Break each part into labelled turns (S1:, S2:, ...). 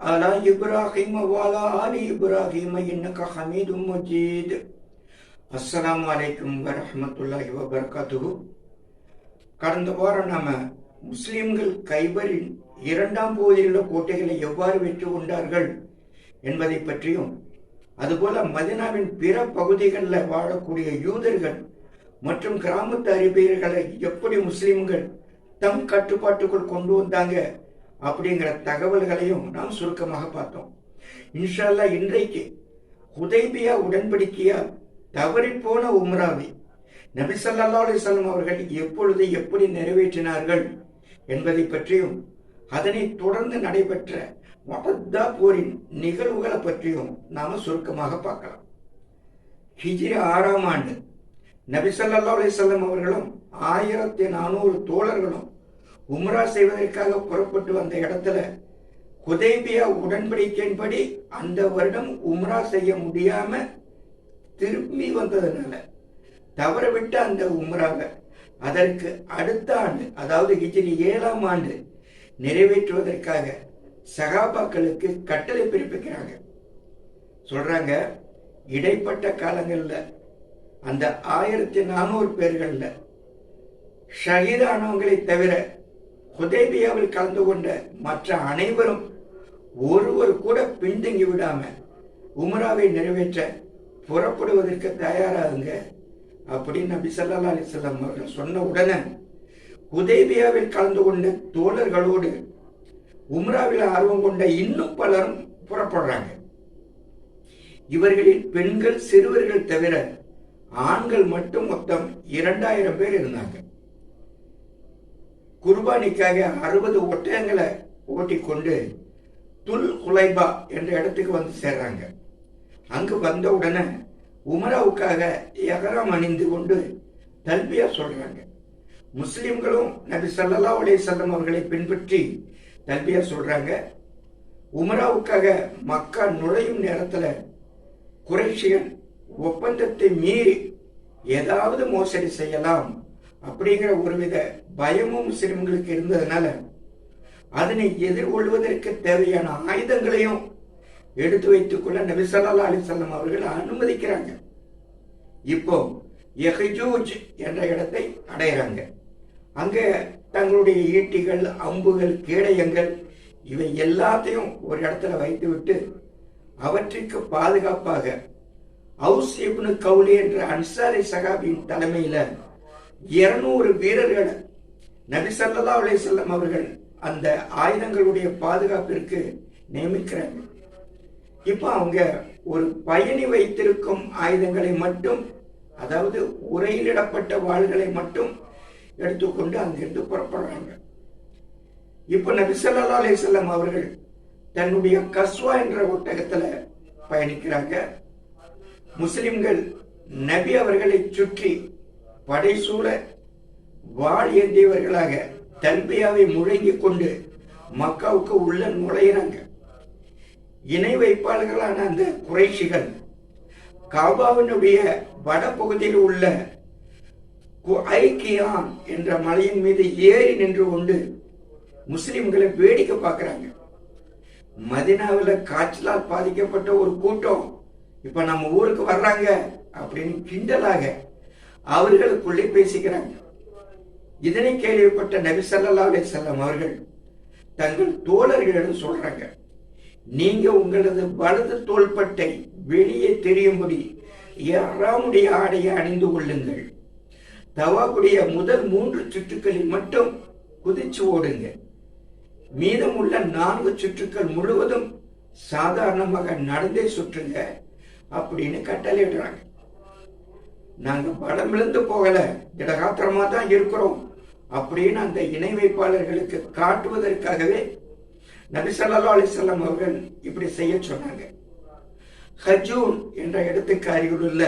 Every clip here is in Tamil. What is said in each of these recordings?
S1: على إبراهيم وعلى آل إبراهيم إنك حميد مجيد அஸ்ஸலாமு அலைக்கும் வரஹ்மத்துல்லாஹி வபரகாத்துஹு கடந்த வாரம் நாம முஸ்லிம்கள் கைபரின் இரண்டாம் பகுதியில் உள்ள கோட்டைகளை எவ்வாறு வெற்றி கொண்டார்கள் என்பதை பற்றியும் அதுபோல மதினாவின் பிற பகுதிகளில் வாழக்கூடிய யூதர்கள் மற்றும் கிராமத்து அறிவியர்களை எப்படி முஸ்லிம்கள் தம் கட்டுப்பாட்டுக்குள் கொண்டு வந்தாங்க அப்படிங்கிற தகவல்களையும் நாம் சுருக்கமாக பார்த்தோம். இன்ஷால்லா இன்றைக்கு உதைபியா உடன்படிக்கையால் தவறிப்போன உம்ராவை நபிசல்லா ஸல்லல்லாஹு அவர்கள் எப்பொழுது எப்படி நிறைவேற்றினார்கள் என்பதை பற்றியும் அதனைத் தொடர்ந்து நடைபெற்ற மொஹத்தா போரின் நிகழ்வுகளை பற்றியும் நாம சுருக்கமாக பார்க்கலாம். ஹிஜ்ரி ஆறாம் ஆண்டு நபிசல்லா அலிசல்லம் அவர்களும் ஆயிரத்தி நானூறு தோழர்களும் உம்ரா செய்வதற்காக புறப்பட்டு வந்த இடத்துல ஹுதைபியா உடன்படிக்கையின்படி அந்த வருடம் உம்ரா செய்ய முடியாம திரும்பி வந்ததுனால தவறவிட்ட அந்த உம்ராவை அதற்கு அடுத்த ஆண்டு அதாவது ஹிஜ்ரி ஏழாம் ஆண்டு நிறைவேற்றுவதற்காக சகாபாக்களுக்கு கட்டளை பிறப்பிக்கிறாங்க. சொல்றாங்க இடைப்பட்ட காலங்களில் அந்த ஆயிரத்தி நானூறு பேர்களில் ஷஹீதானவங்களை தவிர ஹுதேபியாவில் கலந்து கொண்ட மற்ற அனைவரும் ஒருவர் கூட பின்தங்கி விடாம உமராவை நிறைவேற்ற புறப்படுவதற்கு தயாராகுங்க. அப்படின்னு நபி சல்லா அலைஹி வஸல்லம் அவர்கள் சொன்ன உடனே ஹுதைபியாவில் கலந்து கொண்ட தோழர்களோடு உம்ராவில் ஆர்வம் கொண்ட இன்னும் பலரும் புறப்படுறாங்க. இவர்களில் பெண்கள் சிறுவர்கள் தவிர ஆண்கள் மட்டும் மொத்தம் இரண்டாயிரம் பேர் இருந்தாங்க. குர்பானிக்காக அறுபது ஒட்டகங்களை ஓட்டிக்கொண்டு துல் குலைபா என்ற இடத்துக்கு வந்து சேர்றாங்க. அங்கு வந்த உடனே உமராவுக்காக எகரம் அணிந்து கொண்டு தல்பியா சொல்றாங்க. முஸ்லிம்களும் நபி சல்லா அலைஹி வஸல்லம் அவர்களை பின்பற்றி தல்பியா சொல்றாங்க. உமராவுக்காக மக்கா நுழையும் நேரத்தில் குறைஷியன் ஒப்பந்தத்தை மீறி ஏதாவது மோசடி செய்யலாம். அப்படிங்கிற ஒருவித பயமும் சிறுமிகளுக்கு இருந்ததுனால அதனை எதிர்கொள்வதற்கு தேவையான ஆயுதங்களையும் எடுத்து வைத்துக் கொள்ள நபி ஸல்லல்லாஹு அவர்கள் அனுமதிக்கிறாங்க. இப்போ எஹஜூஜ் என்ற இடத்தை அடையிறாங்க. அங்க தங்களுடைய ஈட்டிகள் அம்புகள் கேடயங்கள் இவை எல்லாத்தையும் ஒரு இடத்துல வைத்துவிட்டு அவற்றிற்கு பாதுகாப்பாக ஹவுஸ் இப்னு கவுலி என்ற அன்சாரி சகாபியின் தலைமையில இருநூறு வீரர்களை நபி ஸல்லல்லாஹு அலைஹி அவர்கள் அந்த ஆயுதங்களுடைய பாதுகாப்பிற்கு நியமிக்கிறாங்க. இப்போ அவங்க ஒரு பயணி வைத்திருக்கும் ஆயுதங்களை மட்டும் அதாவது உரையிலிடப்பட்ட வாள்களை மட்டும் எடுத்துக்கொண்டு அங்கிருந்து புறப்படுறாங்க. இப்போ நபி ஸல்லல்லாஹு அலைஹி அவர்கள் தன்னுடைய கஸ்வா என்ற ஒட்டகத்துல பயணிக்கிறாங்க. முஸ்லிம்கள் நபி அவர்களை சுற்றி படைசூழ வாள் ஏந்தியவர்களாக தல்பியாவை முழங்கிக் கொண்டு மக்காவுக்கு உள்ள நுழையிறாங்க. இணை வைப்பாளர்களான அந்த குறைஷிகள் காபாவினுடைய வடபகுதியில் உள்ள ஐக்கியான் என்ற மலையின் மீது ஏறி நின்று கொண்டு முஸ்லிம்களை வேடிக்கை பார்க்குறாங்க. மதினாவில் காய்ச்சலால் பாதிக்கப்பட்ட ஒரு கூட்டம் இப்ப நம்ம ஊருக்கு வர்றாங்க அப்படின்னு கிண்டலாக அவர்களுக்குள்ளே பேசிக்கிறாங்க இதனை கேள்விப்பட்ட நபி சல்லா அலைஹி செல்லம் அவர்கள் தங்கள் தோழர்களிடம் சொல்றாங்க நீங்க உங்களது வலது தோள்பட்டை வெளியே தெரியும்படி யாராமுடைய ஆடையை அணிந்து கொள்ளுங்கள். தவாவுடைய முதல் மூன்று சுற்றுக்களில் மட்டும் குதிச்சு ஓடுங்க. மீதமுள்ள நான்கு சுற்றுக்கள் முழுவதும் சாதாரணமாக நடந்தே சுற்றுங்க அப்படின்னு கட்டளையிடுறாங்க. நாங்கள் படம் விழுந்து போகல. இடகாத்திரமாக தான் இருக்கிறோம். அப்படின்னு அந்த இணை வைப்பாளர்களுக்கு காட்டுவதற்காகவே நபிசல்லா அலிசல்லாம் அவர்கள் இப்படி செய்ய சொன்னாங்க. ஹஜூன் என்ற இடத்துக்கு அருகில் உள்ள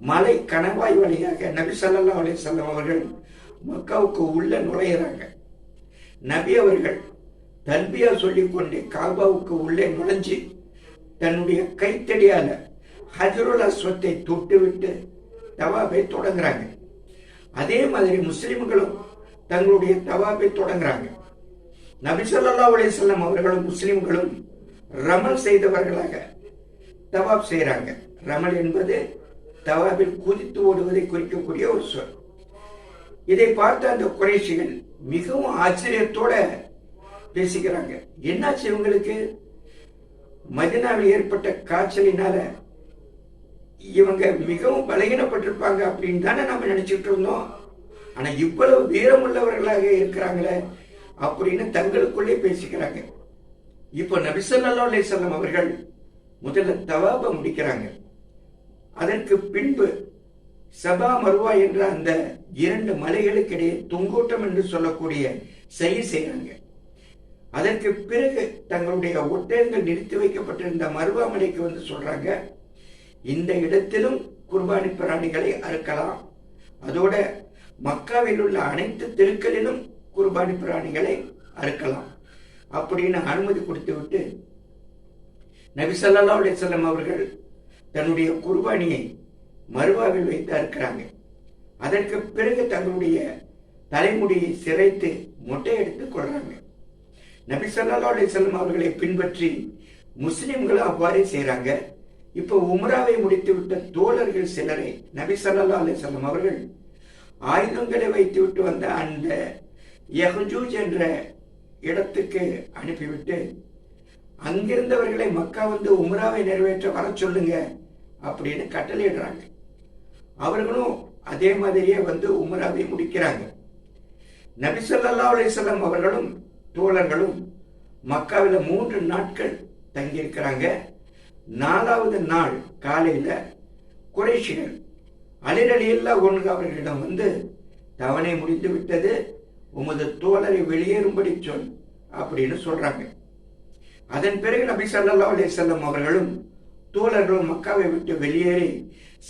S1: மலை கணவாய் வழியாக நபி சல்லா அலிசல்லாம் அவர்கள் மக்காவுக்கு உள்ள நுழையிறாங்க. நபி அவர்கள் தல்பியா சொல்லிக்கொண்டு காபாவுக்கு உள்ளே நுழைஞ்சு தன்னுடைய கைத்தடியால ஹஜருல் அஸ்வத்தை தொட்டுவிட்டு தவாபை தொடங்குறாங்க. அதே மாதிரி முஸ்லிம்களும் தங்களுடைய தவாபை தொடங்குறாங்க. நபி ஸல்லல்லாஹு அலைஹி வஸல்லம் அவர்களும் முஸ்லிம்களும் ரமல் செய்தவர்களாக தவாப் செய்கிறாங்க ரமல் என்பது தவாபில் குதித்து ஓடுவதை குறிக்கக்கூடிய ஒரு சொல். இதை பார்த்த அந்த குறைசிகள் மிகவும் ஆச்சரியத்தோட பேசிக்கிறாங்க. என்னாச்சு இவங்களுக்கு? மதினாவில் ஏற்பட்ட காய்ச்சலினால இவங்க மிகவும் பலகீனப்பட்டிருப்பாங்க அப்படின்னு தானே நம்ம நினைச்சிட்டு இருந்தோம். ஆனா இவ்வளவு வீரமுள்ளவர்களாக இருக்கிறாங்களே அப்படின்னு தங்களுக்குள்ளே பேசிக்கிறாங்க. இப்போ நபிசல்லா அலிசல்லாம் அவர்கள் முதல்ல தவாப முடிக்கிறாங்க. அதற்கு பின்பு சபா மருவா என்ற அந்த இரண்டு மலைகளுக்கிடையே தொங்கோட்டம் என்று சொல்லக்கூடிய செயல் செய்கிறாங்க அதற்கு பிறகு தங்களுடைய ஒட்டகங்கள் நிறுத்தி வைக்கப்பட்டிருந்த மருவா மலைக்கு வந்து சொல்றாங்க. இந்த இடத்திலும் குர்பானி பிராணிகளை அறுக்கலாம். அதோட மக்காவில் உள்ள அனைத்து தெருக்களிலும் குர்பானி பிராணிகளை அறுக்கலாம். அப்படின்னு அனுமதி கொடுத்து விட்டு நபிசல்லா ஸல்லல்லாஹு அவர்கள் தன்னுடைய குர்பானியை மருவாவில் வைத்து அறுக்கிறாங்க. அதற்கு பிறகு தங்களுடைய தலைமுடியை சிரைத்து மொட்டை எடுத்து கொள்றாங்க. நபிசல்லா ஸல்லல்லாஹு அவர்களை பின்பற்றி முஸ்லிம்களும் அவ்வாறே செய்கிறாங்க இப்போ உம்ராவை முடித்துவிட்ட தோழர்கள் சிலரை நபி சல்லா அலைஹி அவர்கள் ஆயுதங்களை வைத்துவிட்டு வந்த அந்த யஹ்ஜூஜ் என்ற இடத்துக்கு அனுப்பிவிட்டு அங்கிருந்தவர்களை மக்கா வந்து உம்ராவை நிறைவேற்ற வர சொல்லுங்க அப்படின்னு கட்டளையிடுறாங்க. அவர்களும் அதே மாதிரியே வந்து உம்ராவை முடிக்கிறாங்க. நபி ஸல்லல்லாஹு அலிசல்லம் அவர்களும் தோழர்களும் மக்காவில் மூன்று நாட்கள் தங்கியிருக்கிறாங்க. நாலாவது நாள் காலையில குறைஷிகள் அலிரலியல்லா ஒன்று அவர்களிடம் வந்து தவணை முடிந்து விட்டது உமது தோழரை வெளியேறும்படி சொல் அப்படின்னு சொல்றாங்க. அதன் பிறகு நபி சல்லா அலி செல்லம் அவர்களும் தோழர்களும் மக்காவை விட்டு வெளியேறி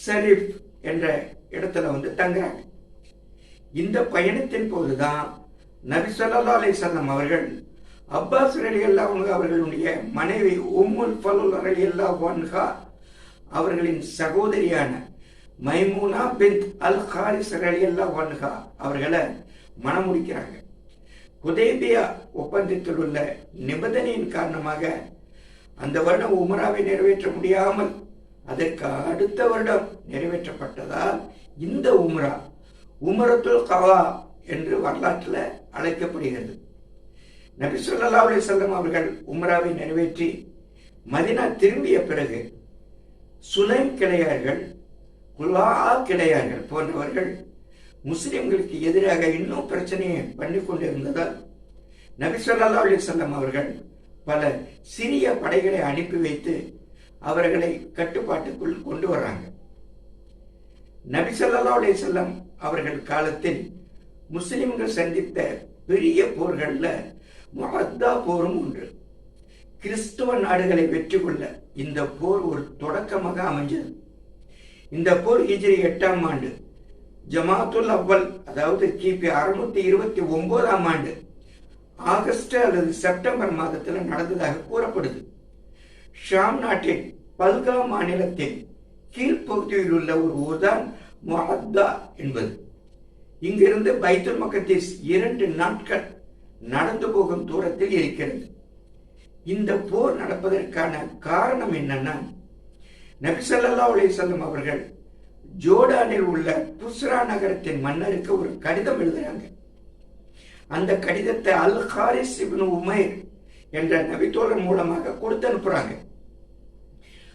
S1: ஷரீப் என்ற இடத்துல வந்து தங்குறாங்க. இந்த பயணத்தின் போதுதான் நபி சொல்லா அலி செல்லம் அவர்கள் அப்பாஸ் ரலியல்லாஹு அன்ஹு அவர்களுடைய மனைவி உம்முல் ஃபலுல் அல்லா அன்ஹா அவர்களின் சகோதரியான மைமூனா பின் அல் ஹாரிஸ் ரலியல்லாஹு அன்ஹா அவர்களை மணமுடிக்கிறாங்க உதேபியா ஒப்பந்தத்தில் உள்ள நிபந்தனையின் காரணமாக அந்த வருடம் உமராவை நிறைவேற்ற முடியாமல் அதற்கு அடுத்த வருடம் நிறைவேற்றப்பட்டதால் இந்த உம்ரா உமரத்துல் கவா என்று வரலாற்றில் அழைக்கப்படுகிறது. நபி சொல்லா அலி வஸல்லம் அவர்கள் உம்ராவை நிறைவேற்றி மதினா திரும்பிய பிறகு சுலைம் கிளையார்கள் குலா கிடையார்கள் போன்றவர்கள் முஸ்லிம்களுக்கு எதிராக இன்னும் பிரச்சனையை பண்ணி கொண்டிருந்ததால் நபி சொல்லா அலி வஸல்லம் அவர்கள் பல சிறிய படைகளை அனுப்பி வைத்து அவர்களை கட்டுப்பாட்டுக்குள் கொண்டு வர்றாங்க. நபி சொல்லா அலி வஸல்லம் அவர்கள் காலத்தில் முஸ்லிம்கள் சந்தித்த பெரிய போர்களில் முஹத்தா போரும் ஒன்று. கிறிஸ்துவ நாடுகளை வெற்றி கொள்ள இந்த போர் ஒரு தொடக்கமாக அமைஞ்சது. இந்த போர் ஹிஜ்ரி எட்டாம் ஆண்டு ஜமாத்துல் அவ்வல் அதாவது கிபி அறுநூத்தி இருபத்தி ஒன்பதாம் ஆண்டு ஆகஸ்ட் அல்லது செப்டம்பர் மாதத்தில் நடந்ததாக கூறப்படுது. ஷாம் நாட்டின் பல்கா மாநிலத்தின் கீழ்ப்பகுதியில் உள்ள ஒரு ஊர்தான் மொஹத்தா என்பது. இங்கிருந்து பைத்துல் மக்கத்தீஸ் இரண்டு நாட்கள் நடந்து போகும் தூரத்தில் இருக்கிறது. இந்த போர் நடப்பதற்கான காரணம் என்னன்னா நபிசல்லா அலிசல்லம் அவர்கள் ஜோர்டானில் உள்ள புஸ்ரா நகரத்தின் மன்னருக்கு ஒரு கடிதம் எழுதுறாங்க. அந்த கடிதத்தை அல் ஹாரிஸ் இப்னு உமைர் என்ற நபித்தோழர் மூலமாக கொடுத்து அனுப்புறாங்க.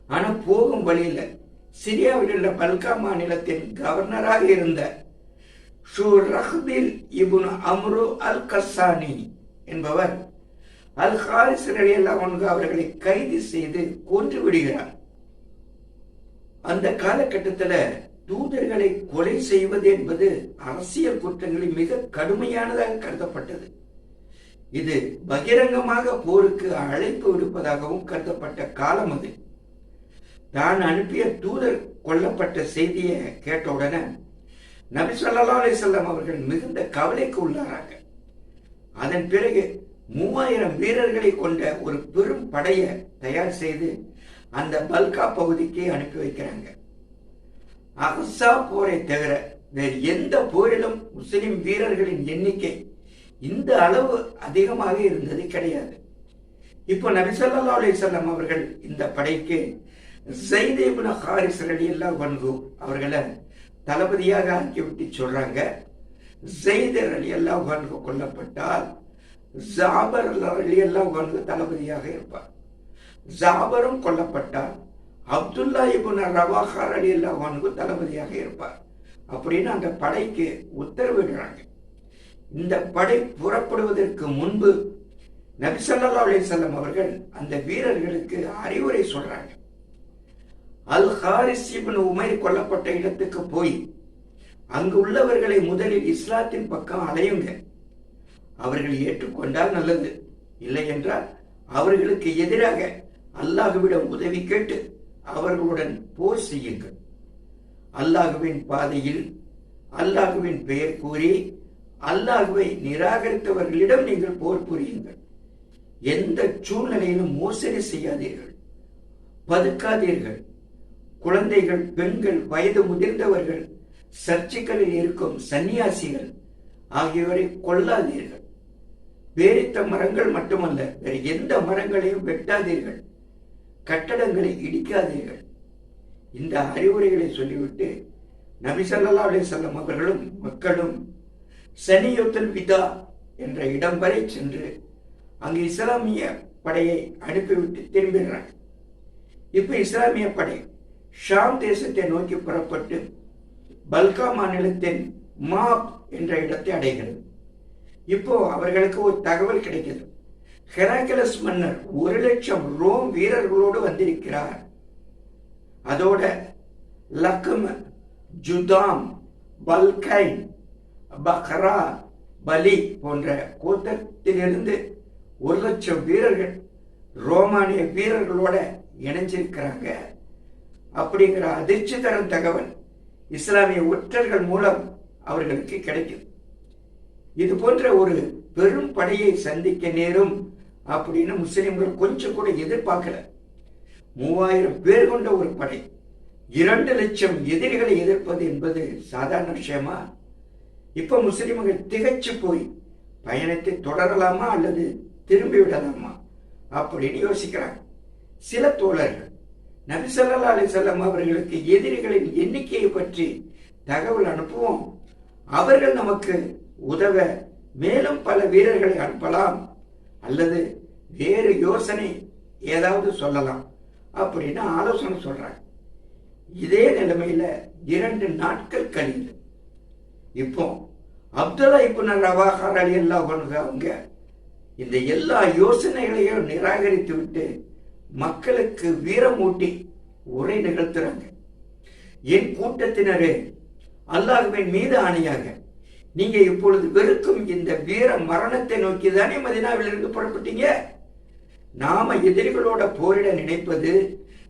S1: ஆனா போகும் வழியில சிரியாவில் உள்ள பல்கா மாநிலத்தின் கவர்னராக இருந்த ஷூரஹ்பில் இபுன் அம்ரு அல் கசானி என்பவர் அல் ஹாரிஸ் ரலியல்லாஹு அவர்களை கைது செய்து கொன்று விடுகிறார். அந்த காலகட்டத்தில் தூதர்களை கொலை செய்வது என்பது அரசியல் குற்றங்களில் மிக கடுமையானதாக கருதப்பட்டது. இது பகிரங்கமாக போருக்கு அழைப்பு விடுப்பதாகவும் கருதப்பட்ட காலம் அது. தான் அனுப்பிய தூதர் கொல்லப்பட்ட செய்தியை கேட்டவுடனே நபி ஸல்லல்லாஹு அலைஹி அவர்கள் மிகுந்த கவலைக்கு உள்ளாராங்க அதன் பிறகு மூவாயிரம் வீரர்களை கொண்ட ஒரு பெரும் படையை தயார் செய்து அந்த பல்கா பகுதிக்கு அனுப்பி வைக்கிறாங்க. அகசா போரை தவிர வேறு எந்த போரிலும் முஸ்லிம் வீரர்களின் எண்ணிக்கை இந்த அளவு அதிகமாக இருந்தது கிடையாது. இப்போ நபிசல்லா அலிசல்லாம் அவர்கள் இந்த படைக்கு ஜெய்தேபுன ஹாரிஸ் எல்லாம் வங்கும் அவர்களை தளபதியாக ஆக்கிவிட்டு சொல்றாங்க. ஜெய்தர் ரலியல்லாஹு அன்ஹு கொல்லப்பட்டால் ஜாபர் ரலியல்லாஹு அன்ஹு தளபதியாக இருப்பார். ஜாபரும் கொல்லப்பட்டால் அப்துல்லா இபுன் ரவாஹார் அலி எல்லாம் அன்ஹு தளபதியாக இருப்பார். அப்படின்னு அந்த படைக்கு உத்தரவிடுறாங்க. இந்த படை புறப்படுவதற்கு முன்பு நபிசல்லா அலிசல்லம் அவர்கள் அந்த வீரர்களுக்கு அறிவுரை சொல்றாங்க. அல் ஹாரிஸ் இப்னு உமைர் கொல்லப்பட்ட இடத்துக்கு போய் அங்கு உள்ளவர்களை முதலில் இஸ்லாத்தின் பக்கம் அலையுங்க. அவர்கள் ஏற்றுக்கொண்டால் நல்லது. இல்லை என்றால் அவர்களுக்கு எதிராக அல்லாஹுவிடம் உதவி கேட்டு அவர்களுடன் போர் செய்யுங்கள். அல்லாஹுவின் பாதையில் அல்லாஹுவின் பெயர் கூறி அல்லாஹுவை நிராகரித்தவர்களிடம் நீங்கள் போர் புரியுங்கள். எந்த சூழ்நிலையிலும் மோசடி செய்யாதீர்கள். பதுக்காதீர்கள். குழந்தைகள் பெண்கள் வயது முதிர்ந்தவர்கள் சர்ச்சைகளில் இருக்கும் சன்னியாசிகள் ஆகியோரை கொல்லாதீர்கள். வேறித்த மரங்கள் மட்டுமல்ல வேறு எந்த மரங்களையும் வெட்டாதீர்கள். கட்டடங்களை இடிக்காதீர்கள். இந்த அறிவுரைகளை சொல்லிவிட்டு நபிசல்லா ஸல்லல்லாஹு அலைஹி அவர்களும் மக்களும் சனியுத்தல் விதா என்ற இடம் வரை சென்று அங்கு இஸ்லாமிய படையை அனுப்பிவிட்டு திரும்பிடுறாங்க இப்ப இஸ்லாமிய படை ஷாம் தேசத்தை நோக்கி புறப்பட்டு பல்கா மாநிலத்தின் மாப் என்ற இடத்தை அடைகிறது. இப்போ அவர்களுக்கு ஒரு தகவல் கிடைக்கிறது. ஹெராக்கலஸ் மன்னர் ஒரு லட்சம் ரோம் வீரர்களோடு வந்திருக்கிறார். அதோட லக்கம் ஜுதாம் பல்கைன் பஹ்ரா பலி போன்ற கூட்டத்திலிருந்து ஒரு லட்சம் வீரர்கள் ரோமானிய வீரர்களோட இணைஞ்சிருக்கிறாங்க. அப்படிங்கிற அதிர்ச்சி தரும் தகவல் இஸ்லாமிய ஒற்றர்கள் மூலம் அவர்களுக்கு கிடைக்குது இது போன்ற ஒரு பெரும் படையை சந்திக்க நேரும் அப்படின்னு முஸ்லிம்கள் கொஞ்சம் கூட எதிர்பார்க்கல. மூவாயிரம் பேர் கொண்ட ஒரு படை இரண்டு லட்சம் எதிரிகளை எதிர்ப்பது என்பது சாதாரண விஷயமா? இப்ப முஸ்லிம்கள் திகைச்சு போய் பயணத்தை தொடரலாமா அல்லது திரும்பி விடலாமா அப்படின்னு யோசிக்கிறாங்க. சில தோழர்கள் நபி ஸல்லல்லாஹு அவர்களுக்கு எதிரிகளின் எண்ணிக்கையை பற்றி தகவல் அனுப்புவோம். அவர்கள் நமக்கு உதவ மேலும் பல வீரர்களை அனுப்பலாம். அல்லது வேறு யோசனை ஏதாவது சொல்லலாம். அப்படின்னு ஆலோசனை சொல்றாங்க. இதே நிலைமையில இரண்டு நாட்கள் கழிந்து இப்போ அப்துல்லா இப்னு ரவாஹார் அலி அல்லா அவங்க இந்த எல்லா யோசனைகளையும் நிராகரித்து விட்டு மக்களுக்கு வீரமூட்டி உரை நிகழ்த்துறாங்க. என் கூட்டத்தினரே அல்லாஹுவின் மீது ஆணையாக நீங்க இப்பொழுது வெறுக்கும் இந்த வீர மரணத்தை நோக்கி தானே மதினாவிலிருந்து புறப்பட்டீங்க? நாம எதிரிகளோட போரிட நினைப்பது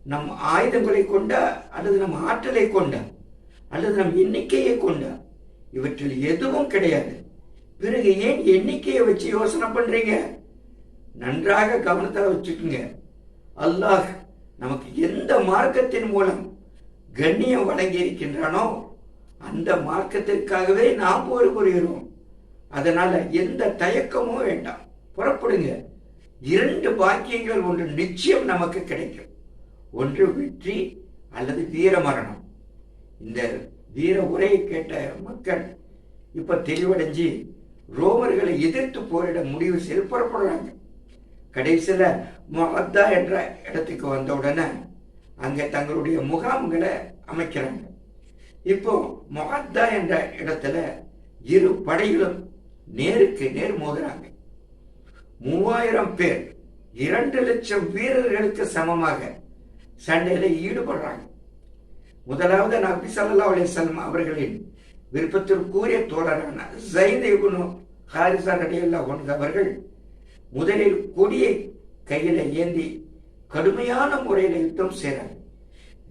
S1: நம் ஆயுதங்களை கொண்ட அல்லது நம் ஆற்றலை கொண்ட அல்லது நம் எண்ணிக்கையை கொண்ட இவற்றில் எதுவும் கிடையாது. பிறகு ஏன் எண்ணிக்கையை வச்சு யோசனை பண்றீங்க? நன்றாக கவனத்தை வச்சுக்குங்க. அல்லாஹ் நமக்கு எந்த மார்க்கத்தின் மூலம் கண்ணியம் வழங்கி இருக்கின்றானோ அந்த மார்க்கத்திற்காகவே நாம் போர் புரிகிறோம் அதனால எந்த தயக்கமும் வேண்டாம். புறப்படுங்க. இரண்டு பாக்கியங்கள் ஒன்று நிச்சயம் நமக்கு கிடைக்கும். ஒன்று வெற்றி அல்லது வீர மரணம். இந்த வீர உரையை கேட்ட மக்கள் இப்ப தெளிவடைஞ்சு ரோமர்களை எதிர்த்து போரிட முடிவு செய்து புறப்படுறாங்க. கடைசியில் முகத்தா என்ற இடத்துக்கு வந்த உடனே அங்கே தங்களுடைய முகாம்களை அமைக்கிறாங்க. இப்போ மொஹத்தா என்ற இடத்துல இரு படைகளும் நேருக்கு நேர் மோதுறாங்க. மூவாயிரம் பேர் இரண்டு லட்சம் வீரர்களுக்கு சமமாக சண்டையில ஈடுபடுறாங்க. முதலாவது நபி சல்லா அலைஹி வஸல்லம் அவர்களின் விருப்பத்திற்குரிய தோழரான ஜைத் இப்னு ஹாரிசா நடிகல்லா ஒன்று அவர்கள் முதலில் கொடியை கையில ஏந்தி கடுமையான முறையில் யுத்தம் செய்றாங்க.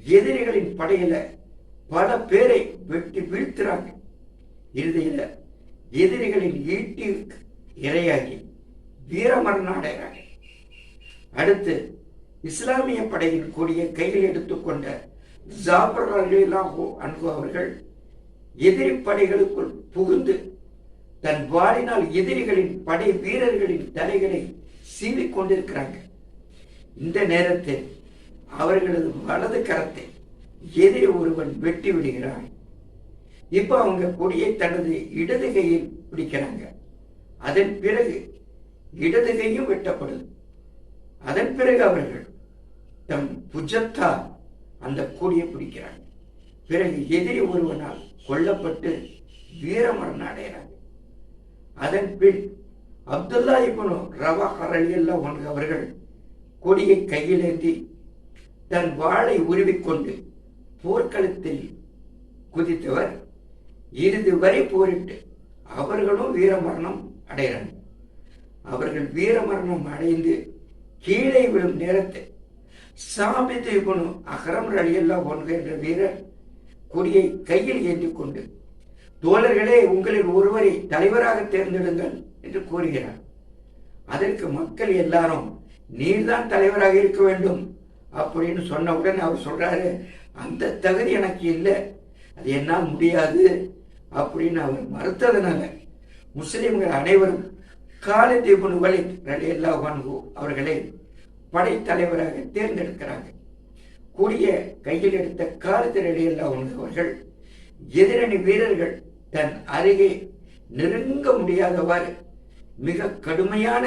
S1: எதிரிகளின் படையில பல பேரை வெட்டி வீழ்த்துறாங்க. இறுதியில எதிரிகளின் ஈட்டி இரையாகி வீரமரணம் அடைகிறாங்க. அடுத்து இஸ்லாமிய படையின் கொடியை கையில் எடுத்துக்கொண்ட ஜாபர் அலிலாஹோ அன்பு அவர்கள் எதிரி படைகளுக்குள் புகுந்து தன் வாளினால் எதிரிகளின் படை வீரர்களின் தலைகளை சீவிக் கொண்டிருக்கிறாங்க இந்த நேரத்தில் அவர்களது வலது கரத்தை எதிரி ஒருவன் வெட்டி விடுகிறான். இப்ப அவங்க கொடியை தனது இடது கையில் பிடிக்கிறாங்க. அதன் பிறகு இடது கையும் வெட்டப்படுது அதன் பிறகு அவர்கள் தம் புஜத்தால் அந்த கொடியை பிடிக்கிறாங்க. பிறகு எதிரி ஒருவனால் கொல்லப்பட்டு வீரமரணம் அடைகிறாங்க. அதன் பின் அப்துல்லா இப்னு ரவா ஹரலியல்லா ஒன்று அவர்கள் கொடியை கையிலேந்தி தன் வாளை உருவிக்கொண்டு போர்க்களத்தில் குதித்தவர். இறுதி வரை போரிட்டு அவர்களும் வீரமரணம் அடைகிறாங்க அவர்கள் வீரமரணம் அடைந்து கீழே விழும் நேரத்தில் சாபித்து இப்னு அகரம் ரலியல்லா ஒன்று என்ற வீரர் கொடியை கையில் ஏந்தி கொண்டு தோழர்களே உங்களில் ஒருவரை தலைவராக தேர்ந்தெடுங்கள் என்று கூறுகிறார். அதற்கு மக்கள் எல்லாரும் நீர்தான் தலைவராக இருக்க வேண்டும் அப்படின்னு சொன்னவுடன் அவர் சொல்றாரு அந்த தகுதி எனக்கு இல்லை அது என்னால் முடியாது அப்படின்னு அவர் மறுத்ததுனால முஸ்லிம்கள் அனைவரும் காலித் இப்னு வலித் ரலி அல்லாஹு அவர்களை படைத்தலைவராக தேர்ந்தெடுக்கிறாங்க கூடிய கையில் எடுத்த காலித் ரலியல்லாஹு அன்ஹு அவர்கள் எதிரணி வீரர்கள் தன் அருகே நெருங்க முடியாதவாறு மிக கடுமையான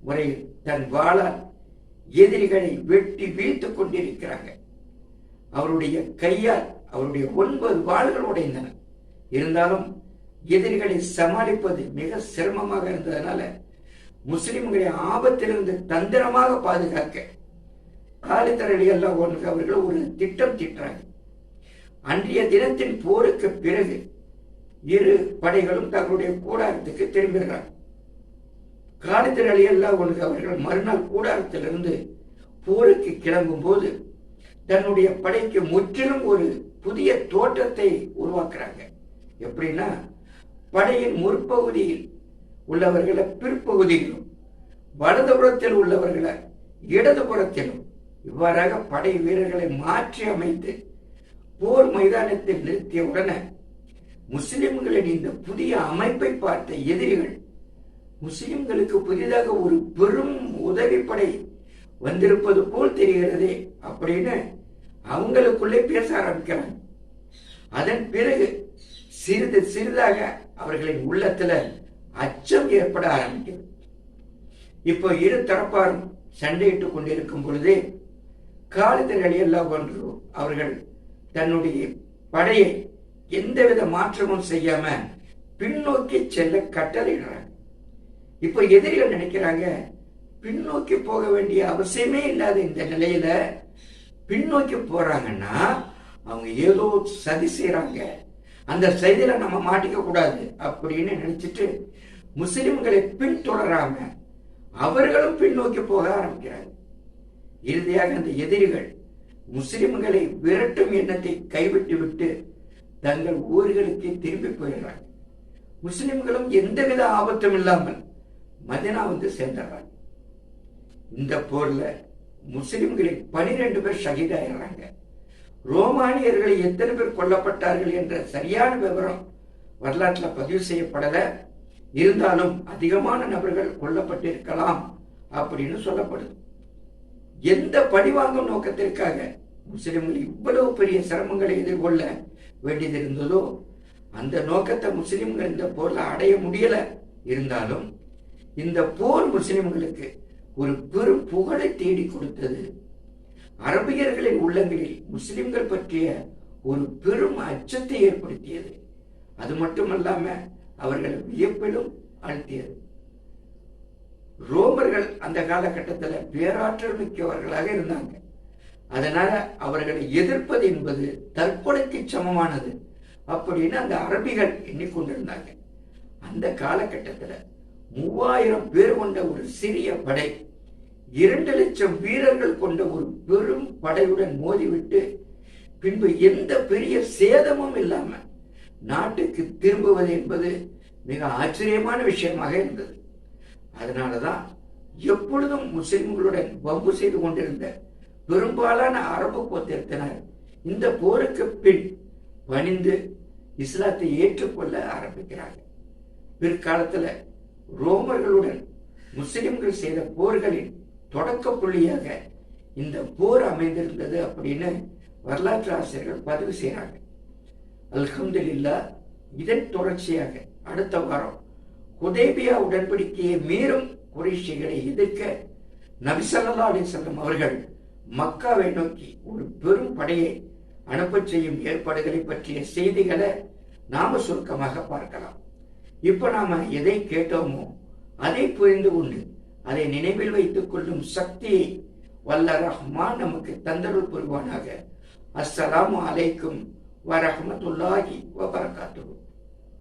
S1: முறையில் தன் வாளால் எதிரிகளை வெட்டி வீழ்த்து கொண்டிருக்கிறாங்க. அவருடைய கையால் அவருடைய ஒன்பது வாள்கள் உடைந்தன. இருந்தாலும் எதிரிகளை சமாளிப்பது மிக சிரமமாக இருந்ததனால முஸ்லிம்களை ஆபத்திலிருந்து தந்திரமாக பாதுகாக்க காலித்தரடி எல்லாம் ஒன்று. அவர்கள் ஒரு திட்டம் திட்டுறாங்க அன்றைய தினத்தின் போருக்கு பிறகு இரு படைகளும் தங்களுடைய கூடாரத்துக்கு திரும்புகிறார் காலித்தர் அலி ஒன்று அவர்கள் மறுநாள் கூடாரத்திலிருந்து போருக்கு கிளம்பும் போது தன்னுடைய படைக்கு முற்றிலும் ஒரு புதிய தோற்றத்தை உருவாக்குறாங்க. எப்படின்னா படையின் முற்பகுதியில் உள்ளவர்களை பிற்பகுதியிலும் வலதுபுறத்தில் உள்ளவர்களை இடதுபுறத்திலும் இவ்வாறாக படை வீரர்களை மாற்றி அமைத்து போர் மைதானத்தில் நிறுத்திய உடனே முஸ்லிம்களின் இந்த புதிய அமைப்பை பார்த்த எதிரிகள் முஸ்லிம்களுக்கு புதிதாக ஒரு பெரும் உதவிப்படை வந்திருப்பது போல் தெரிகிறதே அப்படின்னு அவங்களுக்குள்ளே பேச ஆரம்பிக்கிறாங்க. அதன் பிறகு சிறிது சிறிதாக அவர்களின் உள்ளத்துல அச்சம் ஏற்பட ஆரம்பிக்கிறது. இப்போ இரு தரப்பாரும் சண்டையிட்டுக் கொண்டிருக்கும் பொழுதே காலிதர் எல்லாம் ஒன்று அவர்கள் தன்னுடைய படையை எந்தவித மாற்றமும் செய்யாம பின்னோக்கி செல்ல கட்டளையிடுறாங்க. இப்போ எதிரிகள் நினைக்கிறாங்க பின்னோக்கி போக வேண்டிய அவசியமே இல்லாத இந்த நிலையில பின்னோக்கி போறாங்கன்னா அவங்க ஏதோ சதி செய்யறாங்க அந்த செய்தியில நம்ம மாட்டிக்க கூடாது அப்படின்னு நினைச்சிட்டு முஸ்லிம்களை பின்தொடராம அவர்களும் பின்னோக்கி போக ஆரம்பிக்கிறாங்க. இறுதியாக அந்த எதிரிகள் முஸ்லிம்களை விரட்டும் எண்ணத்தை கைவிட்டு விட்டு தங்கள் ஊர்களுக்கு திரும்பி போயிடுறாங்க. முஸ்லிம்களும் எந்தவித ஆபத்தும் இல்லாமல் மதினா வந்து சேர்ந்துடுறாங்க. இந்த போர்ல முஸ்லிம்களில் பனிரெண்டு பேர் ஷகிதாயிடுறாங்க ரோமானியர்கள் எத்தனை பேர் கொல்லப்பட்டார்கள் என்ற சரியான விவரம் வரலாற்றில் பதிவு செய்யப்படல. இருந்தாலும் அதிகமான நபர்கள் கொல்லப்பட்டிருக்கலாம் அப்படின்னு சொல்லப்படுது. எந்த பழிவாங்கும் நோக்கத்திற்காக முஸ்லிம்கள் இவ்வளவு பெரிய சிரமங்களை எதிர்கொள்ள வேண்டியது இருந்ததோ அந்த நோக்கத்தை முஸ்லிம்கள் இந்த போர்ல அடைய முடியல. இருந்தாலும் இந்த போர் முஸ்லிம்களுக்கு ஒரு பெரும் புகழை தேடி கொடுத்தது. அரபியர்களின் உள்ளங்களில் முஸ்லிம்கள் பற்றிய ஒரு பெரும் அச்சத்தை ஏற்படுத்தியது. அது மட்டுமல்லாம அவர்களை வியப்பிலும் ஆழ்த்தியது. ரோமர்கள் அந்த காலகட்டத்தில் பேராற்றல் மிக்கவர்களாக இருந்தாங்க. அதனால அவர்களை எதிர்ப்பது என்பது தற்கொலைக்கு சமமானது அப்படின்னு அந்த அரபிகள் எண்ணிக்கொண்டிருந்தாங்க. அந்த காலகட்டத்தில் மூவாயிரம் பேர் கொண்ட ஒரு சிறிய படை இரண்டு லட்சம் வீரர்கள் கொண்ட ஒரு பெரும் படையுடன் மோதிவிட்டு பின்பு எந்த பெரிய சேதமும் இல்லாம நாட்டுக்கு திரும்புவது என்பது மிக ஆச்சரியமான விஷயமாக இருந்தது. அதனாலதான் எப்பொழுதும் முஸ்லிம்களுடன் வம்பு செய்து கொண்டிருந்த பெரும்பாலான அரபு கோத்திரத்தினர் இந்த போருக்கு பின் பணிந்து இஸ்லாத்தை ஏற்றுக்கொள்ள ஆரம்பிக்கிறார்கள். பிற்காலத்தில் ரோமர்களுடன் முஸ்லிம்கள் செய்த போர்களின் தொடக்க புள்ளியாக இந்த போர் அமைந்திருந்தது அப்படின்னு வரலாற்று ஆசிரியர்கள் பதிவு செய்கிறாங்க அல்ஹம்துல்லா இதன் தொடர்ச்சியாக அடுத்த வாரம் குதேபியா உடன்படிக்கையை மீறும் குறைஷிகளை எதிர்க்க நபிசல்லா செல்லும் அவர்கள் மக்காவை நோக்கி ஒரு பெரும் படையை அனுப்பச் செய்யும் ஏற்பாடுகளை பற்றிய செய்திகளை நாம சுருக்கமாக பார்க்கலாம். இப்ப நாம எதை கேட்டோமோ அதை புரிந்து கொண்டு அதை நினைவில் வைத்துக் கொள்ளும் சக்தியை வல்ல ரஹ்மான் நமக்கு தந்தருள் புரிவானாக. அஸ்ஸலாமு அலைக்கும் வரஹமத்துல்லாஹி வபரகாத்துஹு